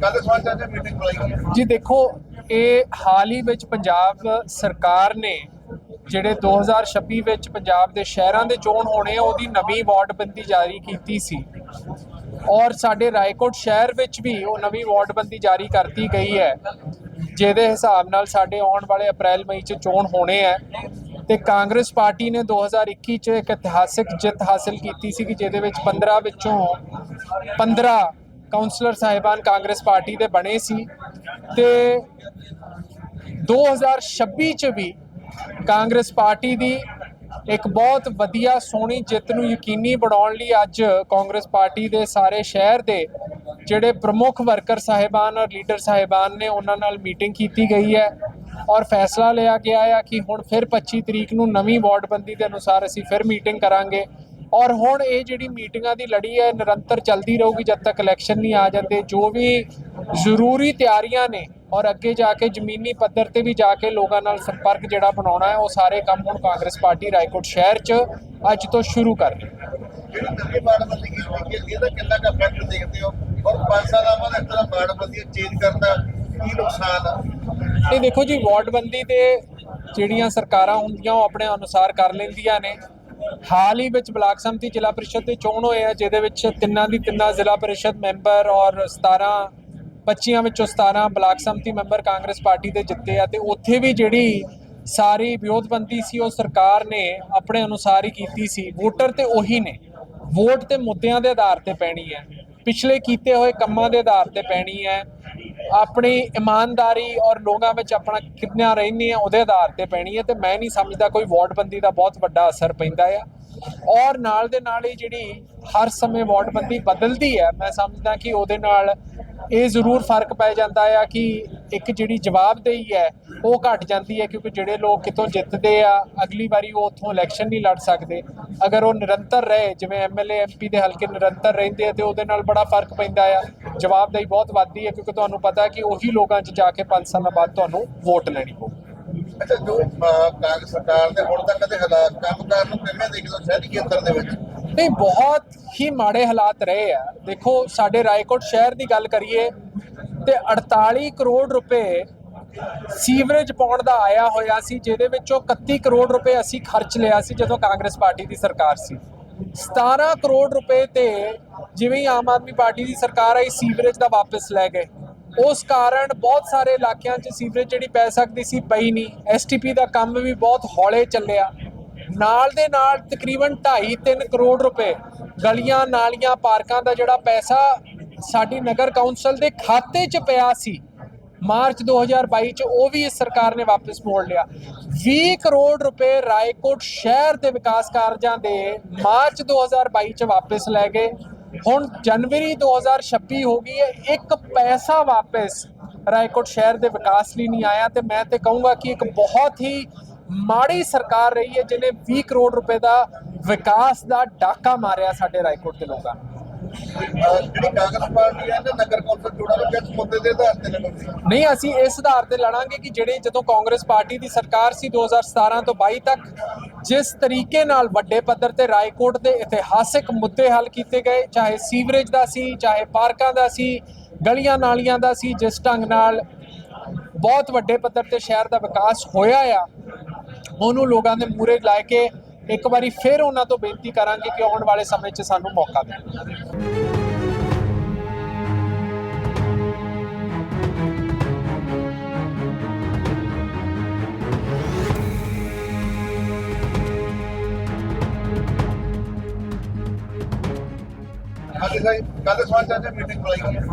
ਕੱਲ ਸਮਾਚਾਰ ਚ ਮੀਟਿੰਗ ਬੁਲਾਈ ਹੈ। ਜੀ ਦੇਖੋ, ਇਹ ਹਾਲ ਹੀ ਵਿੱਚ ਪੰਜਾਬ ਸਰਕਾਰ ਨੇ ਜਿਹੜੇ 2026 ਵਿੱਚ ਪੰਜਾਬ ਦੇ ਸ਼ਹਿਰਾਂ ਦੇ ਚੋਣ ਹੋਣੇ ਆ, ਉਹਦੀ ਨਵੀਂ ਵਾਰਡਬੰਦੀ ਜਾਰੀ ਕੀਤੀ ਸੀ। ਔਰ ਸਾਡੇ ਰਾਏਕੋਟ ਸ਼ਹਿਰ ਵਿੱਚ ਵੀ ਉਹ ਨਵੀਂ ਵਾਰਡਬੰਦੀ ਜਾਰੀ ਕਰਤੀ ਗਈ ਹੈ। ਜਿਹਦੇ ਹਿਸਾਬ ਨਾਲ ਸਾਡੇ ਆਉਣ ਵਾਲੇ ਅਪ੍ਰੈਲ, ਮਈ ਚ ਚੋਣ ਹੋਣੇ ਆ। ਤੇ ਕਾਂਗਰਸ ਪਾਰਟੀ ਨੇ 2021 ਚ ਇੱਕ ਇਤਿਹਾਸਿਕ ਜਿੱਤ ਹਾਸਲ ਕੀਤੀ ਸੀ ਕਿ ਜਿਹਦੇ ਵਿੱਚ 15 ਵਿੱਚੋਂ 15 ਕਾਉਂਸਲਰ ਸਾਹਿਬਾਨ ਕਾਂਗਰਸ ਪਾਰਟੀ ਦੇ ਬਣੇ ਸੀ ਤੇ 2026 ਚ ਵੀ ਕਾਂਗਰਸ ਪਾਰਟੀ ਦੀ ਇੱਕ ਬਹੁਤ ਵਧੀਆ ਸੋਹਣੀ ਜਿੱਤ ਨੂੰ ਯਕੀਨੀ ਬਣਾਉਣ ਲਈ ਅੱਜ ਕਾਂਗਰਸ ਪਾਰਟੀ ਦੇ ਸਾਰੇ ਸ਼ਹਿਰ ਦੇ ਜਿਹੜੇ ਪ੍ਰਮੁੱਖ ਵਰਕਰ ਸਾਹਿਬਾਨ ਔਰ ਲੀਡਰ ਸਾਹਿਬਾਨ ਨੇ ਉਹਨਾਂ ਨਾਲ ਮੀਟਿੰਗ ਕੀਤੀ ਗਈ ਹੈ ਔਰ ਫੈਸਲਾ ਲਿਆ ਗਿਆ ਹੈ ਕਿ ਹੁਣ ਫਿਰ 25 ਤਰੀਕ ਨੂੰ ਨਵੀਂ ਵਾਰਡਬੰਦੀ ਦੇ ਅਨੁਸਾਰ ਅਸੀਂ ਫਿਰ ਮੀਟਿੰਗ ਕਰਾਂਗੇ। ਔਰ ਹੁਣ ਇਹ ਜਿਹੜੀ ਮੀਟਿੰਗਾਂ ਦੀ ਲੜੀ ਹੈ ਨਿਰੰਤਰ ਚੱਲਦੀ ਰਹੂਗੀ ਜਦ ਤੱਕ ਇਲੈਕਸ਼ਨ ਨਹੀਂ ਆ ਜਾਂਦੇ। ਜੋ ਵੀ ਜ਼ਰੂਰੀ ਤਿਆਰੀਆਂ ਨੇ ਔਰ ਅੱਗੇ ਜਾ ਕੇ ਜ਼ਮੀਨੀ ਪੱਧਰ ਤੇ ਵੀ ਜਾ ਕੇ ਲੋਕਾਂ ਨਾਲ ਸੰਪਰਕ ਜਿਹੜਾ ਬਣਾਉਣਾ ਹੈ ਉਹ ਸਾਰੇ ਕੰਮ ਹੁਣ ਕਾਂਗਰਸ ਪਾਰਟੀ ਰਾਏਕੋਟ ਸ਼ਹਿਰ 'ਚ ਅੱਜ ਤੋਂ ਸ਼ੁਰੂ ਕਰ ਰਹੀ ਹੈ। ਜਿਹੜੀ ਨਵੀਂ ਬਾੜਬੰਦੀ ਕੀਤੀ ਗਈ ਹੈ ਇਹਦਾ ਕਿੰਨਾ ਕੁ ਇਫੈਕਟ ਦੇਖਦੇ ਹੋ? ਔਰ 5 ਸਾਲਾਂ ਬਾਅਦ ਇਸ ਤਰ੍ਹਾਂ ਬਾੜਬੰਦੀ ਚੇਂਜ ਕਰਨ ਦਾ ਕੀ ਨੁਕਸਾਨ ਆ? ਇਹ ਦੇਖੋ ਜੀ ਵਾਰਡਬੰਦੀ ਦੇ ਜਿਹੜੀਆਂ ਸਰਕਾਰਾਂ ਹੁੰਦੀਆਂ ਉਹ ਆਪਣੇ ਅਨੁਸਾਰ ਕਰ ਲੈਂਦੀਆਂ ਨੇ। ਹਾਲ ਹੀ ਵਿੱਚ ਬਲਾਕ ਸੰਮਤੀ ਜ਼ਿਲ੍ਹਾ ਪਰਿਸ਼ਦ ਦੇ ਚੋਣ ਹੋਏ ਆ, ਜਿਹਦੇ ਵਿੱਚ ਤਿੰਨਾਂ ਦੀ ਤਿੰਨਾਂ ਜ਼ਿਲ੍ਹਾ ਪ੍ਰੀਸ਼ਦ ਮੈਂਬਰ ਔਰ 17 25 ਵਿੱਚੋਂ 17 block samiti member Congress party ਦੇ ਜਿੱਤੇ ਆ ਤੇ ਉੱਥੇ ਵੀ ਜਿਹੜੀ ਸਾਰੀ ਵਿਰੋਧਬੰਦੀ ਸੀ, ਉਹ ਸਰਕਾਰ ਨੇ ਆਪਣੇ ਅਨੁਸਾਰ ਹੀ ਕੀਤੀ ਸੀ। ਵੋਟਰ ਤੇ ਉਹੀ ਨੇ। ਵੋਟ ਤੇ ਮੁੱਦਿਆਂ ਦੇ ਆਧਾਰ ਤੇ ਪੈਣੀ ਹੈ। ਪਿਛਲੇ ਕੀਤੇ ਹੋਏ ਕੰਮਾਂ ਦੇ ਆਧਾਰ ਤੇ ਪੈਣੀ ਹੈ। ਆਪਣੀ ਇਮਾਨਦਾਰੀ ਔਰ ਲੋਕਾਂ ਵਿੱਚ ਆਪਣਾ ਕਿੰਨਾ ਰਹਿੰਦੇ ਆ ਉਹਦੇ ਆਧਾਰ ਤੇ ਪੈਣੀ ਹੈ ਤੇ ਮੈਂ ਨਹੀਂ ਸਮਝਦਾ ਕੋਈ ਵਾਰਡਬੰਦੀ ਦਾ ਬਹੁਤ ਵੱਡਾ ਅਸਰ ਪੈਂਦਾ ਆ। ਔਰ ਨਾਲ ਦੇ ਨਾਲ ਹੀ ਜਿਹੜੀ ਹਰ ਸਮੇਂ ਵਾਰਡਬੰਦੀ ਬਦਲਦੀ ਹੈ, ਮੈਂ ਸਮਝਦਾ ਕਿ ਉਹਦੇ ਨਾਲ ਇਹ ਜ਼ਰੂਰ ਫ਼ਰਕ ਪੈ ਜਾਂਦਾ ਆ ਕਿ ਇੱਕ ਜਿਹੜੀ ਜਵਾਬਦੇਹੀ ਹੈ, ਉਹ ਘਟ ਜਾਂਦੀ ਹੈ ਕਿਉਂਕਿ ਜਿਹੜੇ ਲੋਕ ਕਿਤੋਂ ਜਿੱਤਦੇ ਆ, ਅਗਲੀ ਵਾਰੀ ਉਹ ਉੱਥੋਂ ਇਲੈਕਸ਼ਨ ਨਹੀਂ ਲੜ ਸਕਦੇ। ਅਗਰ ਉਹ ਨਿਰੰਤਰ ਰਹੇ, ਜਿਵੇਂ ਐਮਐਲਏ ਐਮਪੀ ਦੇ ਹਲਕੇ ਨਿਰੰਤਰ ਰਹਿੰਦੇ ਆ ਤੇ ਉਹਦੇ ਨਾਲ ਬੜਾ ਫ਼ਰਕ ਪੈਂਦਾ ਆ। ਜਵਾਬਦੇਹੀ ਬਹੁਤ ਵੱਧਦੀ ਹੈ ਕਿਉਂਕਿ ਤੁਹਾਨੂੰ ਪਤਾ ਹੈ ਕਿ ਉਹੀ ਲੋਕਾਂ 'ਚ ਜਾ ਕੇ 5 ਸਾਲਾਂ ਬਾਅਦ ਤੁਹਾਨੂੰ ਵੋਟ ਲੈਣੀ ਪਊ। ਅੱਛਾ ਜੋ ਅਹ, ਕਾਂਗਰਸ ਸਰਕਾਰ ਦੇ ਹੁਣ ਤੱਕ ਦੇ ਹਾਲਾਤ ਕੰਮਕਾਰ ਨੂੰ ਕਿਵੇਂ ਦੇਖਦੇ ਹੋ ਸ਼ਹਿਰੀ ਖੇਤਰ ਦੇ ਵਿੱਚ? ਨਹੀਂ ਬਹੁਤ ਹੀ ਮਾੜੇ ਹਾਲਾਤ ਰਹੇ ਆ। ਦੇਖੋ ਸਾਡੇ ਰਾਏਕੋਟ ਸ਼ਹਿਰ ਦੀ ਗੱਲ ਕਰੀਏ ਤੇ 48 ਕਰੋੜ ਰੁਪਏ ਸੀਵਰੇਜ ਪਾਉਣ ਦਾ ਆਇਆ ਹੋਇਆ ਸੀ ਜਿਹਦੇ ਵਿੱਚੋਂ 31 ਕਰੋੜ ਰੁਪਏ ਅਸੀਂ ਖਰਚ ਲਿਆ ਸੀ ਜਦੋਂ ਕਾਂਗਰਸ ਪਾਰਟੀ ਦੀ ਸਰਕਾਰ ਸੀ। 17 ਕਰੋੜ ਰੁਪਏ ਤੇ ਜਿਵੇਂ ਆਮ ਆਦਮੀ ਪਾਰਟੀ ਦੀ ਸਰਕਾਰ ਆਈ, ਸੀਵਰੇਜ ਦਾ ਵਾਪਸ ਲੈ ਗਏ। ਉਸ ਕਾਰਨ ਬਹੁਤ ਸਾਰੇ ਇਲਾਕਿਆਂ 'ਚ ਸੀਵਰੇਜ ਜਿਹੜੀ ਪੈ ਸਕਦੀ ਸੀ, ਪਈ ਨਹੀਂ। ਐਸਟੀਪੀ ਦਾ ਕੰਮ ਵੀ ਬਹੁਤ ਹੌਲੇ ਚੱਲਿਆ। ਨਾਲ ਦੇ ਨਾਲ ਤਕਰੀਬਨ 2.5-3 ਕਰੋੜ ਰੁਪਏ ਗਲੀਆਂ, ਨਾਲੀਆਂ, ਪਾਰਕਾਂ ਦਾ ਜਿਹੜਾ ਪੈਸਾ ਸਾਡੀ ਨਗਰ ਕੌਂਸਲ ਦੇ ਖਾਤੇ 'ਚ ਪਿਆ ਸੀ ਮਾਰਚ 2022 ਚ ਉਹ ਵੀ ਇਸ ਸਰਕਾਰ ਨੇ ਵਾਪਸ ਮੋੜ ਲਿਆ। 20 ਕਰੋੜ ਰੁਪਏ ਰਾਏਕੋਟ ਸ਼ਹਿਰ ਦੇ ਵਿਕਾਸ ਕਾਰਜਾਂ ਦੇ ਮਾਰਚ 2022 ਚ ਵਾਪਸ ਲੈ ਗਏ। ਹੁਣ ਜਨਵਰੀ 2026 ਹੋ ਗਈ ਹੈ, ਇੱਕ ਪੈਸਾ ਵਾਪਸ ਰਾਏਕੋਟ ਸ਼ਹਿਰ ਦੇ ਵਿਕਾਸ ਲਈ ਨਹੀਂ ਆਇਆ ਤੇ ਮੈਂ ਤੇ ਕਹੂੰਗਾ ਕਿ ਇੱਕ ਬਹੁਤ ਹੀ ਮਾੜੀ ਸਰਕਾਰ ਰਹੀ ਹੈ, ਜਿਹਨੇ 20 ਕਰੋੜ ਰੁਪਏ ਦਾ ਵਿਕਾਸ ਦਾ ਡਾਕਾ ਮਾਰਿਆ ਸਾਡੇ ਰਾਏਕੋਟ ਦੇ ਲੋਕਾਂ ਨੂੰ। ਜਿਹੜੀ ਕਾਂਗਰਸ ਪਾਰਟੀ ਹੈ ਤੇ ਨਗਰ ਕੌਂਸਲ ਚੋਣਾਂ ਨੂੰ ਕਿਸ ਮੁੱਦੇ ਦੇ ਆਧਾਰ ਤੇ ਲੜਦੀ ਨਹੀਂ, ਅਸੀਂ ਇਸ ਆਧਾਰ ਤੇ ਲੜਾਂਗੇ ਕਿ ਜਿਹੜੇ ਜਦੋਂ ਕਾਂਗਰਸ ਪਾਰਟੀ ਦੀ ਸਰਕਾਰ ਸੀ 2017 ਤੋਂ 22 ਤੱਕ, ਜਿਸ ਤਰੀਕੇ ਨਾਲ ਵੱਡੇ ਪੱਧਰ ਤੇ ਰਾਏਕੋਟ ਦੇ ਇਤਿਹਾਸਿਕ ਮੁੱਦੇ ਹੱਲ ਕੀਤੇ ਗਏ, ਚਾਹੇ ਸੀਵਰੇਜ ਦਾ ਸੀ, ਚਾਹੇ ਪਾਰਕਾਂ ਦਾ ਸੀ, ਗਲੀਆਂ ਨਾਲੀਆਂ ਦਾ ਸੀ, ਜਿਸ ਢੰਗ ਨਾਲ ਬਹੁਤ ਵੱਡੇ ਪੱਧਰ ਤੇ ਸ਼ਹਿਰ ਦਾ ਵਿਕਾਸ ਹੋਇਆ ਆ, ਉਹਨੂੰ ਲੋਕਾਂ ਦੇ ਮੂਰੇ ਲਾ ਕੇ ਇੱਕ ਵਾਰੀ ਫਿਰ ਉਹਨਾਂ ਤੋਂ ਬੇਨਤੀ ਕਰਾਂਗੇ ਕਿ ਆਉਣ ਵਾਲੇ ਸਮੇਂ 'ਚ ਸਾਨੂੰ ਮੌਕਾ ਦੇਣ।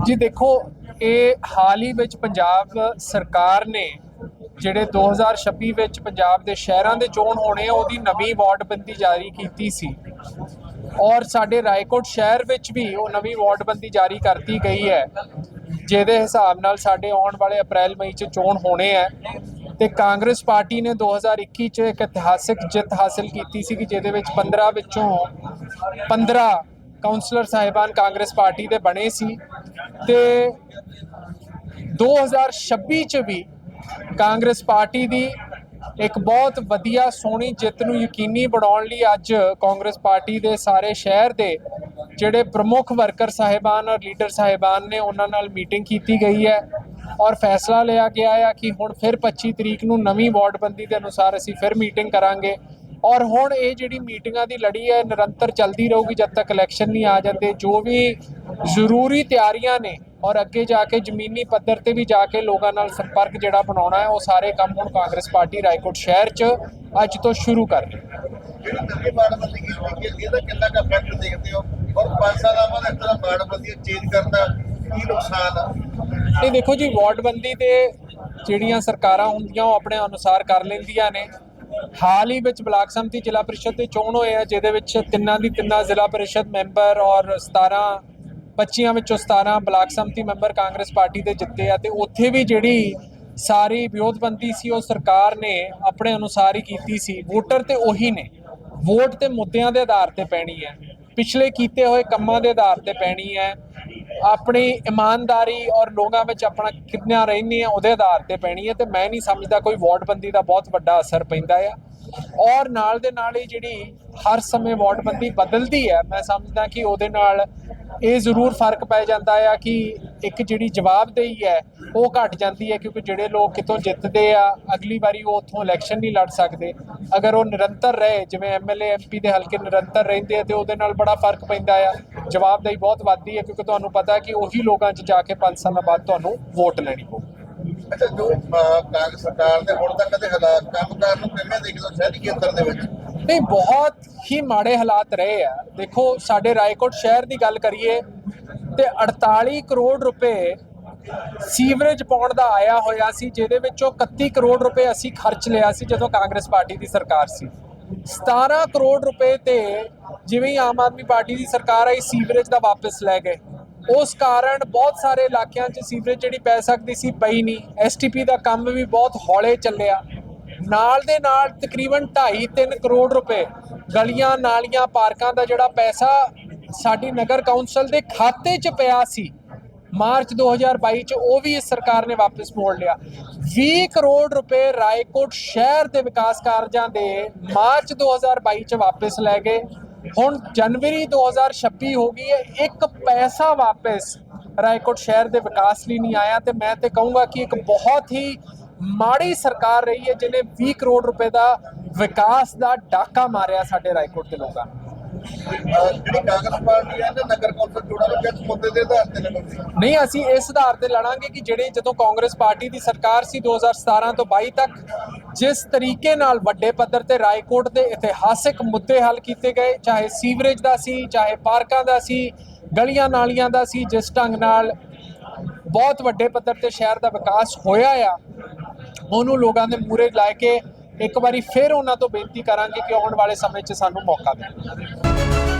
ਜੀ ਦੇਖੋ ਇਹ ਹਾਲ ਹੀ ਵਿੱਚ ਪੰਜਾਬ ਸਰਕਾਰ ਨੇ ਜਿਹੜੇ 2026 ਵਿੱਚ ਪੰਜਾਬ ਦੇ ਸ਼ਹਿਰਾਂ ਦੇ ਚੋਣ ਹੋਣੇ ਆ, ਉਹਦੀ ਨਵੀਂ ਵਾਰਡਬੰਦੀ ਜਾਰੀ ਕੀਤੀ ਸੀ। ਔਰ ਸਾਡੇ ਰਾਏਕੋਟ ਸ਼ਹਿਰ ਵਿੱਚ ਵੀ ਉਹ ਨਵੀਂ ਵਾਰਡਬੰਦੀ ਜਾਰੀ ਕਰਤੀ ਗਈ ਹੈ, ਜਿਹਦੇ ਹਿਸਾਬ ਨਾਲ ਸਾਡੇ ਆਉਣ ਵਾਲੇ ਅਪ੍ਰੈਲ, ਮਈ 'ਚ ਚੋਣ ਹੋਣੇ ਆ। ਤੇ ਕਾਂਗਰਸ ਪਾਰਟੀ ਨੇ 2021 ਚ ਇੱਕ ਇਤਿਹਾਸਿਕ ਜਿੱਤ ਹਾਸਲ ਕੀਤੀ ਸੀ ਕਿ ਜਿਹਦੇ ਵਿੱਚ 15 ਵਿੱਚੋਂ 15 ਕਾਉਂਸਲਰ ਸਾਹਿਬਾਨ ਕਾਂਗਰਸ ਪਾਰਟੀ ਦੇ ਬਣੇ ਸੀ। ਤੇ 2026 ਚ ਵੀ ਕਾਂਗਰਸ ਪਾਰਟੀ ਦੀ ਇੱਕ ਬਹੁਤ ਵਧੀਆ ਸੋਹਣੀ ਜਿੱਤ ਨੂੰ ਯਕੀਨੀ ਬਣਾਉਣ ਲਈ ਅੱਜ ਕਾਂਗਰਸ ਪਾਰਟੀ ਦੇ ਸਾਰੇ ਸ਼ਹਿਰ ਦੇ ਜਿਹੜੇ ਪ੍ਰਮੁੱਖ ਵਰਕਰ ਸਾਹਿਬਾਨ ਔਰ ਲੀਡਰ ਸਾਹਿਬਾਨ ਨੇ ਉਹਨਾਂ ਨਾਲ ਮੀਟਿੰਗ ਕੀਤੀ ਗਈ ਹੈ ਔਰ ਫੈਸਲਾ ਲਿਆ ਗਿਆ ਹੈ ਕਿ ਹੁਣ ਫਿਰ 25 ਤਰੀਕ ਨੂੰ ਨਵੀਂ ਵਾਰਡਬੰਦੀ ਦੇ ਅਨੁਸਾਰ ਅਸੀਂ ਫਿਰ ਮੀਟਿੰਗ ਕਰਾਂਗੇ। ਔਰ ਹੁਣ ਇਹ ਜਿਹੜੀ ਮੀਟਿੰਗਾਂ ਦੀ ਲੜੀ ਹੈ, ਨਿਰੰਤਰ ਚੱਲਦੀ ਰਹੂਗੀ ਜਦ ਤੱਕ ਇਲੈਕਸ਼ਨ ਨਹੀਂ ਆ ਜਾਂਦੇ। ਜੋ ਵੀ ਜ਼ਰੂਰੀ ਤਿਆਰੀਆਂ ਨੇ ਔਰ ਅੱਗੇ ਜਾ ਕੇ ਜ਼ਮੀਨੀ ਪੱਧਰ ਤੇ ਵੀ ਜਾ ਕੇ ਲੋਕਾਂ ਨਾਲ ਸੰਪਰਕ ਜਿਹੜਾ ਬਣਾਉਣਾ ਹੈ ਉਹ ਸਾਰੇ ਕੰਮ ਹੁਣ ਕਾਂਗਰਸ ਪਾਰਟੀ ਰਾਏਕੋਟ ਸ਼ਹਿਰ 'ਚ ਅੱਜ ਤੋਂ ਸ਼ੁਰੂ ਕਰ ਰਹੀ ਹੈ। ਜਿਹੜੀ ਨਵੀਂ ਬਾੜਬੰਦੀ ਕੀਤੀ ਗਈ ਇਹਦਾ ਕਿੰਨਾ ਕੁ ਇਫੈਕਟ ਦੇਖਦੇ ਹੋ? ਔਰ 5 ਸਾਲਾਂ ਬਾਅਦ ਇਸ ਤਰ੍ਹਾਂ ਬਾੜਬੰਦੀ ਚੇਂਜ ਕਰਨ ਦਾ ਕੀ ਨੁਕਸਾਨ ਆ? ਇਹ ਦੇਖੋ ਜੀ ਵਾਰਡਬੰਦੀ ਤੇ ਜਿਹੜੀਆਂ ਸਰਕਾਰਾਂ ਹੁੰਦੀਆਂ ਉਹ ਆਪਣੇ ਅਨੁਸਾਰ ਕਰ ਲੈਂਦੀਆਂ ਨੇ। ਹਾਲ ਹੀ ਵਿੱਚ ਬਲਾਕ ਸੰਮਤੀ ਜ਼ਿਲ੍ਹਾ ਪ੍ਰੀਸ਼ਦ ਦੇ ਚੋਣ ਹੋਏ ਆ ਜਿਹਦੇ ਵਿੱਚ ਤਿੰਨਾਂ ਦੀ ਤਿੰਨਾਂ ਜ਼ਿਲ੍ਹਾ ਪ੍ਰੀਸ਼ਦ ਮੈਂਬਰ ਔਰ 17 25 ਵਿੱਚੋਂ 17 block samiti member Congress party ਦੇ ਜਿੱਤੇ ਆ ਤੇ ਉੱਥੇ ਵੀ ਜਿਹੜੀ ਸਾਰੀ ਵਿਰੋਧਬੰਦੀ ਸੀ, ਉਹ ਸਰਕਾਰ ਨੇ ਆਪਣੇ ਅਨੁਸਾਰ ਹੀ ਕੀਤੀ ਸੀ। ਵੋਟਰ ਤੇ ਉਹੀ ਨੇ। ਵੋਟ ਤੇ ਮੁੱਦਿਆਂ ਦੇ ਆਧਾਰ ਤੇ ਪੈਣੀ ਹੈ। ਪਿਛਲੇ ਕੀਤੇ ਹੋਏ ਕੰਮਾਂ ਦੇ ਆਧਾਰ ਤੇ ਪੈਣੀ ਹੈ। ਆਪਣੀ ਇਮਾਨਦਾਰੀ ਔਰ ਲੋਕਾਂ ਵਿੱਚ ਆਪਣਾ ਕਿੰਨਾ ਰਹਿੰਦੇ ਆ ਉਹਦੇ ਆਧਾਰ ਤੇ ਪੈਣੀ ਹੈ ਤੇ ਮੈਂ ਨਹੀਂ ਸਮਝਦਾ ਕੋਈ ਵਾਰਡਬੰਦੀ ਦਾ ਬਹੁਤ ਵੱਡਾ ਅਸਰ ਪੈਂਦਾ ਆ। ਔਰ ਨਾਲ ਦੇ ਨਾਲ ਹੀ ਜਿਹੜੀ ਹਰ ਸਮੇਂ ਵੋਟਬੰਦੀ ਬਦਲਦੀ ਹੈ, ਮੈਂ ਸਮਝਦਾ ਕਿ ਉਹਦੇ ਨਾਲ ਇਹ ਜ਼ਰੂਰ ਫ਼ਰਕ ਪੈ ਜਾਂਦਾ ਆ ਕਿ ਇੱਕ ਜਿਹੜੀ ਜਵਾਬਦੇਹੀ ਹੈ ਉਹ ਘਟ ਜਾਂਦੀ ਹੈ ਕਿਉਂਕਿ ਜਿਹੜੇ ਲੋਕ ਕਿਤੋਂ ਜਿੱਤਦੇ ਆ ਅਗਲੀ ਵਾਰੀ ਉਹ ਉੱਥੋਂ ਇਲੈਕਸ਼ਨ ਨਹੀਂ ਲੜ ਸਕਦੇ। ਅਗਰ ਉਹ ਨਿਰੰਤਰ ਰਹੇ ਜਿਵੇਂ ਐਮਐਲਏ ਐਮਪੀ ਦੇ ਹਲਕੇ ਨਿਰੰਤਰ ਰਹਿੰਦੇ ਆ ਤੇ ਉਹਦੇ ਨਾਲ ਬੜਾ ਫ਼ਰਕ ਪੈਂਦਾ ਆ ਜਵਾਬਦੇਹੀ ਬਹੁਤ ਵੱਧਦੀ ਹੈ ਕਿਉਂਕਿ ਤੁਹਾਨੂੰ ਪਤਾ ਕਿ ਉਹੀ ਲੋਕਾਂ 'ਚ ਜਾ ਕੇ 5 ਸਾਲਾਂ ਬਾਅਦ ਤੁਹਾਨੂੰ ਵੋਟ ਲੈਣੀ ਪਊ। ਅੱਛਾ ਜੋ ਕਾਂਗਰਸ ਸਰਕਾਰ ਦੇ ਹੁਣ ਤੱਕ ਦੇ ਹਾਲਾਤ ਕੰਮਕਾਰ ਨੂੰ ਕਿਵੇਂ ਦੇਖਦੇ ਹੋ ਸ਼ਹਿਰੀ ਖੇਤਰ ਦੇ ਵਿੱਚ? ਨਹੀਂ ਬਹੁਤ ਹੀ ਮਾੜੇ ਹਾਲਾਤ ਰਹੇ ਆ। ਦੇਖੋ, ਸਾਡੇ ਰਾਏਕੋਟ ਸ਼ਹਿਰ ਦੀ ਗੱਲ ਕਰੀਏ ਤੇ 48 ਕਰੋੜ ਰੁਪਏ ਸੀਵਰੇਜ ਪਾਉਣ ਦਾ ਆਇਆ ਹੋਇਆ ਸੀ, ਜਿਹਦੇ ਵਿੱਚੋਂ 31 ਕਰੋੜ ਰੁਪਏ ਅਸੀਂ ਖਰਚ ਲਿਆ ਸੀ, ਜਦੋਂ ਕਾਂਗਰਸ ਪਾਰਟੀ ਦੀ ਸਰਕਾਰ ਸੀ। 17 ਕਰੋੜ ਰੁਪਏ ਤੇ ਜਿਵੇਂ ਆਮ ਆਦਮੀ ਪਾਰਟੀ ਦੀ ਸਰਕਾਰ ਆਈ, ਸੀਵਰੇਜ ਦਾ ਵਾਪਸ ਲੈ ਗਏ। ਉਸ ਕਾਰਨ ਬਹੁਤ ਸਾਰੇ ਇਲਾਕਿਆਂ 'ਚ ਸੀਵਰੇਜ ਜਿਹੜੀ ਪੈ ਸਕਦੀ ਸੀ, ਪਈ ਨਹੀਂ। ਐਸਟੀਪੀ ਦਾ ਕੰਮ ਵੀ ਬਹੁਤ ਹੌਲੇ ਚੱਲਿਆ। ਨਾਲ ਦੇ ਨਾਲ ਤਕਰੀਬਨ 2.5-3 ਕਰੋੜ ਰੁਪਏ ਗਲੀਆਂ ਨਾਲੀਆਂ ਪਾਰਕਾਂ ਦਾ ਜਿਹੜਾ ਪੈਸਾ ਸਾਡੀ ਨਗਰ ਕੌਂਸਲ ਦੇ ਖਾਤੇ 'ਚ ਪਿਆ ਸੀ, ਮਾਰਚ 2022 ਚ ਉਹ ਵੀ ਇਸ ਸਰਕਾਰ ਨੇ ਵਾਪਸ ਮੋੜ ਲਿਆ। 20 ਕਰੋੜ ਰੁਪਏ ਰਾਏਕੋਟ ਸ਼ਹਿਰ ਦੇ ਵਿਕਾਸ ਕਾਰਜਾਂ ਦੇ ਮਾਰਚ 2022 ਚ ਵਾਪਸ ਲੈ ਗਏ। ਹੁਣ ਜਨਵਰੀ 2026 ਹੋ ਗਈ ਹੈ, ਇੱਕ ਪੈਸਾ ਵਾਪਸ ਰਾਏਕੋਟ ਸ਼ਹਿਰ ਦੇ ਵਿਕਾਸ ਲਈ ਨਹੀਂ ਆਇਆ ਤੇ ਮੈਂ ਤੇ ਕਹੂੰਗਾ ਕਿ ਇੱਕ ਬਹੁਤ ਹੀ ਮਾੜੀ ਸਰਕਾਰ ਰਹੀ ਹੈ ਜਿਹਨੇ 20 ਕਰੋੜ ਰੁਪਏ ਦਾ ਵਿਕਾਸ ਦਾ ਡਾਕਾ ਮਾਰਿਆ ਸਾਡੇ ਰਾਏਕੋਟ ਦੇ ਲੋਕਾਂ ਨੂੰ। ਜਿਹੜੀ ਕਾਂਗਰਸ ਪਾਰਟੀ ਹੈ ਨਾ ਨਗਰ ਕੌਂਸਲ ਚੋਣਾਂ ਨੂੰ ਕਿਸ ਮੁੱਦੇ ਦੇ ਆਧਾਰ ਤੇ ਲੜਦੀ ਨਹੀਂ ਅਸੀਂ ਇਸ ਆਧਾਰ ਤੇ ਲੜਾਂਗੇ ਕਿ ਜਿਹੜੇ ਜਦੋਂ ਕਾਂਗਰਸ ਪਾਰਟੀ ਦੀ ਸਰਕਾਰ ਸੀ 2017 ਤੋਂ 22 ਤੱਕ ਜਿਸ ਤਰੀਕੇ ਨਾਲ ਵੱਡੇ ਪੱਧਰ ਤੇ ਰਾਏਕੋਟ ਦੇ ਇਤਿਹਾਸਿਕ ਮੁੱਦੇ ਹੱਲ ਕੀਤੇ ਗਏ ਚਾਹੇ ਸੀਵਰੇਜ ਦਾ ਸੀ ਚਾਹੇ ਪਾਰਕਾਂ ਦਾ ਸੀ ਗਲੀਆਂ ਨਾਲੀਆਂ ਦਾ ਸੀ ਜਿਸ ਢੰਗ ਨਾਲ ਬਹੁਤ ਵੱਡੇ ਪੱਧਰ ਤੇ ਸ਼ਹਿਰ ਦਾ ਵਿਕਾਸ ਹੋਇਆ ਆ ਉਹਨੂੰ ਲੋਕਾਂ ਦੇ ਮੂਰੇ ਲਾ ਕੇ ਇੱਕ ਵਾਰੀ ਫਿਰ ਉਹਨਾਂ ਤੋਂ ਬੇਨਤੀ ਕਰਾਂਗੇ ਕਿ ਆਉਣ ਵਾਲੇ ਸਮੇਂ 'ਚ ਸਾਨੂੰ ਮੌਕਾ ਦੇਣ।